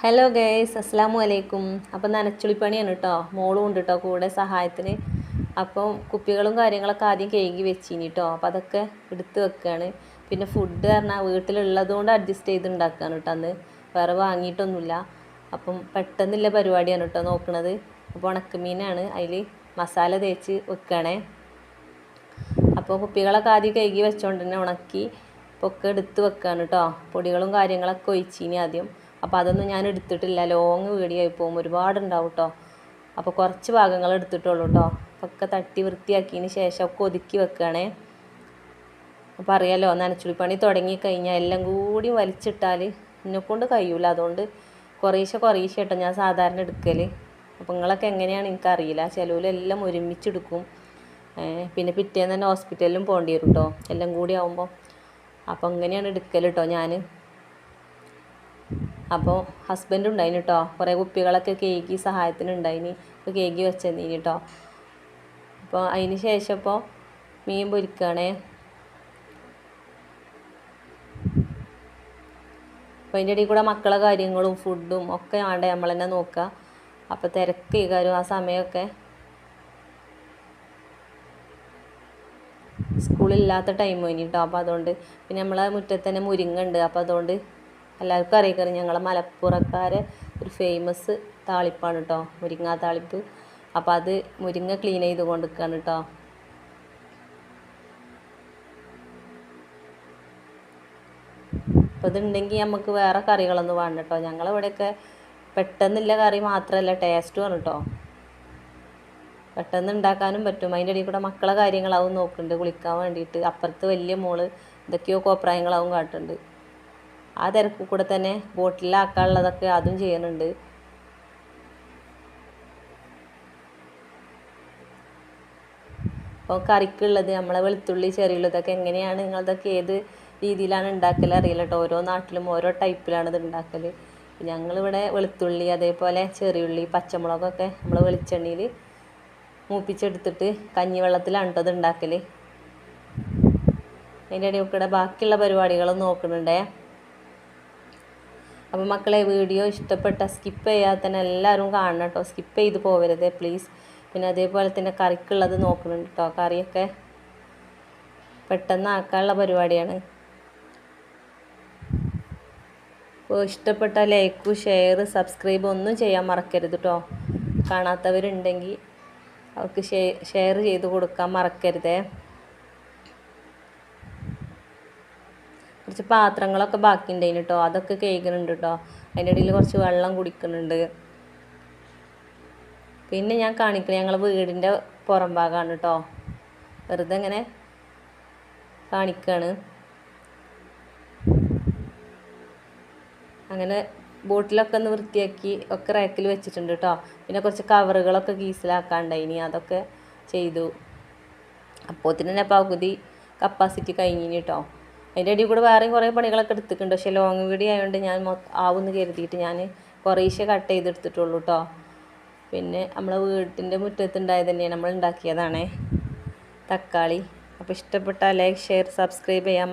Hello guys അസ്സാമു അലൈക്കും അപ്പം നനച്ചുളിപ്പണിയാണ് കേട്ടോ മോളും ഉണ്ട് കേട്ടോ കൂടെ സഹായത്തിന്. അപ്പം കുപ്പികളും കാര്യങ്ങളൊക്കെ ആദ്യം കഴുകി വെച്ചിനി കേട്ടോ അപ്പം അതൊക്കെ എടുത്ത് വെക്കുകയാണ് പിന്നെ ഫുഡ് പറഞ്ഞാൽ വീട്ടിലുള്ളത് കൊണ്ട് അഡ്ജസ്റ്റ് ചെയ്ത് ഉണ്ടാക്കുകയാണ് കേട്ടോ അന്ന്. വേറെ വാങ്ങിയിട്ടൊന്നുമില്ല. അപ്പം പെട്ടെന്നുള്ള പരിപാടിയാണ് കേട്ടോ നോക്കണത്. അപ്പോൾ ഉണക്കമീനാണ് അതിൽ മസാല തേച്ച് വെക്കണേ. അപ്പോൾ കുപ്പികളൊക്കെ ആദ്യം കഴുകി വെച്ചുകൊണ്ട് തന്നെ ഉണക്കി പൊക്കെ എടുത്ത് വെക്കുകയാണ് കേട്ടോ പൊടികളും കാര്യങ്ങളൊക്കെ ഒഴിച്ചിനി ആദ്യം. അപ്പോൾ അതൊന്നും ഞാൻ എടുത്തിട്ടില്ല. ലോങ് വീഡിയോ ആയി പോകും. ഒരുപാടുണ്ടാവും കേട്ടോ അപ്പോൾ കുറച്ച് ഭാഗങ്ങൾ എടുത്തിട്ടുള്ളൂ കേട്ടോ ഒക്കെ തട്ടി വൃത്തിയാക്കിയതിന് ശേഷം ഒക്കെ ഒതുക്കി വെക്കുകയാണേ അപ്പോൾ അറിയാലോ നനച്ചുളിപ്പണി തുടങ്ങി കഴിഞ്ഞാൽ എല്ലാം കൂടി വലിച്ചിട്ടാൽ എന്നെക്കൊണ്ട് കഴിയൂല. അതുകൊണ്ട് കുറേശ്ശെ കുറേശ്ശെ കേട്ടോ ഞാൻ സാധാരണ എടുക്കൽ അപ്പോൾ നിങ്ങളൊക്കെ എങ്ങനെയാണ് എനിക്കറിയില്ല ചിലവിലെല്ലാം ഒരുമിച്ചെടുക്കും. പിന്നെ പിറ്റേന്ന് തന്നെ ഹോസ്പിറ്റലിലും പോകേണ്ടി വരും കേട്ടോ എല്ലാം കൂടി ആകുമ്പോൾ അപ്പോൾ അങ്ങനെയാണ് എടുക്കൽ കേട്ടോ ഞാൻ അപ്പോൾ ഹസ്ബൻഡ് ഉണ്ടായിന് കേട്ടോ കുറേ കുപ്പികളൊക്കെ കേക്ക് സഹായത്തിന് ഉണ്ടായിന് അപ്പോൾ കേക്ക് വെച്ചെന്നീന് കേട്ടോ അപ്പോൾ അതിന് ശേഷം ഇപ്പോൾ മീൻ പൊരിക്കുകയാണേ അപ്പോൾ അതിന്റെ ഇടയിൽ കൂടെ മക്കളെ കാര്യങ്ങളും ഫുഡും ഒക്കെ വേണ്ടേ നമ്മൾ തന്നെ നോക്കുക അപ്പോൾ തിരക്ക് കാര്യം ആ സമയമൊക്കെ സ്കൂളില്ലാത്ത ടൈം കഴിഞ്ഞിട്ടോ അപ്പോൾ അതുകൊണ്ട് പിന്നെ നമ്മളെ മുറ്റത്ത് തന്നെ മുരിങ്ങ ഉണ്ട് അപ്പോൾ അതുകൊണ്ട് എല്ലാവർക്കും അറിയിക്കറി ഞങ്ങളെ മലപ്പുറക്കാരെ ഒരു ഫേമസ് താളിപ്പാണ് കേട്ടോ മുരിങ്ങ താളിപ്പ്. അപ്പോൾ അത് മുരിങ്ങ ക്ലീൻ ചെയ്ത് കൊണ്ടിരിക്കുകയാണ് കേട്ടോ അപ്പോൾ ഇതുണ്ടെങ്കിൽ നമുക്ക് വേറെ കറികളൊന്നും വേണ്ട കേട്ടോ ഞങ്ങളിവിടെയൊക്കെ പെട്ടെന്നില്ല കറി മാത്രമല്ല ടേസ്റ്റുമാണ് കേട്ടോ പെട്ടെന്ന് ഉണ്ടാക്കാനും പറ്റും. അതിന്റെ ഇടയിൽ കൂടെ മക്കളെ കാര്യങ്ങളാവും നോക്കുന്നുണ്ട് കുളിക്കാൻ വേണ്ടിയിട്ട്. അപ്പുറത്ത് വലിയ മോൾ എന്തൊക്കെയോ കോപ്രായങ്ങളാവും കാട്ടുന്നുണ്ട് ആ തിരക്ക് കൂടെ തന്നെ ബോട്ടിലാക്കാനുള്ളതൊക്കെ അതും ചെയ്യുന്നുണ്ട്. അപ്പോൾ കറിക്കുള്ളത് നമ്മളെ വെളുത്തുള്ളി ചെറിയുള്ളതൊക്കെ എങ്ങനെയാണ് നിങ്ങളതൊക്കെ ഏത് രീതിയിലാണ് ഉണ്ടാക്കൽ അറിയില്ല കേട്ടോ. ഓരോ നാട്ടിലും ഓരോ ടൈപ്പിലാണ് ഇത് ഉണ്ടാക്കൽ ഞങ്ങളിവിടെ വെളുത്തുള്ളി അതേപോലെ ചെറിയുള്ളി പച്ചമുളകൊക്കെ നമ്മൾ വെളിച്ചെണ്ണയിൽ മൂപ്പിച്ചെടുത്തിട്ട് കഞ്ഞിവെള്ളത്തിലാണ് കേട്ടോ ഇത് ഉണ്ടാക്കൽ അതിന്റെ ഇടയിൽ കൂടെ ബാക്കിയുള്ള പരിപാടികളും നോക്കുന്നുണ്ടേ? അപ്പോൾ മക്കളെ വീഡിയോ ഇഷ്ടപ്പെട്ട സ്കിപ്പ് ചെയ്യാതെ തന്നെ എല്ലാവരും കാണണം കേട്ടോ. സ്കിപ്പ് ചെയ്ത് പോകരുത് പ്ലീസ് പിന്നെ അതേപോലെ തന്നെ കറിക്കുള്ളത് നോക്കുന്നുണ്ട് കേട്ടോ കറിയൊക്കെ പെട്ടെന്ന് ആക്കാനുള്ള പരിപാടിയാണ്. അപ്പോൾ ഇഷ്ടപ്പെട്ട ലൈക്ക് ഷെയർ സബ്സ്ക്രൈബ് ഒന്നും ചെയ്യാൻ മറക്കരുത് കേട്ടോ കാണാത്തവരുണ്ടെങ്കിൽ അവർക്ക് ഷെയർ ചെയ്ത് കൊടുക്കാൻ മറക്കരുതേ. കുറച്ച് പാത്രങ്ങളൊക്കെ ബാക്കി ഉണ്ടായിന് കേട്ടോ അതൊക്കെ കേൾക്കുന്നുണ്ട് കേട്ടോ അതിന്റെ ഇടയിൽ കുറച്ച് വെള്ളം കുടിക്കുന്നുണ്ട്. പിന്നെ ഞാൻ കാണിക്കുന്നത് ഞങ്ങളെ വീടിന്റെ പുറം ഭാഗമാണ് കേട്ടോ വെറുതെ ഇങ്ങനെ കാണിക്കുകയാണ് അങ്ങനെ ബോട്ടിലൊക്കെ ഒന്ന് വൃത്തിയാക്കി ഒക്കെ റാക്കിൽ വെച്ചിട്ടുണ്ട് കേട്ടോ പിന്നെ കുറച്ച് കവറുകളൊക്കെ കീസിലാക്കാണ്ടായിനി അതൊക്കെ ചെയ്തു. അപ്പോൾ തന്നെ പകുതി കപ്പാസിറ്റി കഴിഞ്ഞിനി കേട്ടോ അതിന്റെ ഇടയിൽ കൂടെ വേറെയും കുറേ പണികളൊക്കെ എടുത്തിട്ടുണ്ട്. പക്ഷേ ലോങ് വീഡിയോ ആയതുകൊണ്ട് ഞാൻ ആവുമെന്ന് കരുതിയിട്ട് ഞാൻ കുറേശ്ശെ കട്ട് ചെയ്തെടുത്തിട്ടുള്ളൂ കേട്ടോ പിന്നെ നമ്മളെ വീട്ടിന്റെ മുറ്റത്തുണ്ടായത് തന്നെയാണ് നമ്മൾ ഉണ്ടാക്കിയതാണേ തക്കാളി. അപ്പോൾ ഇഷ്ടപ്പെട്ട ലൈക്ക് ഷെയർ സബ്സ്ക്രൈബ് ചെയ്യാൻ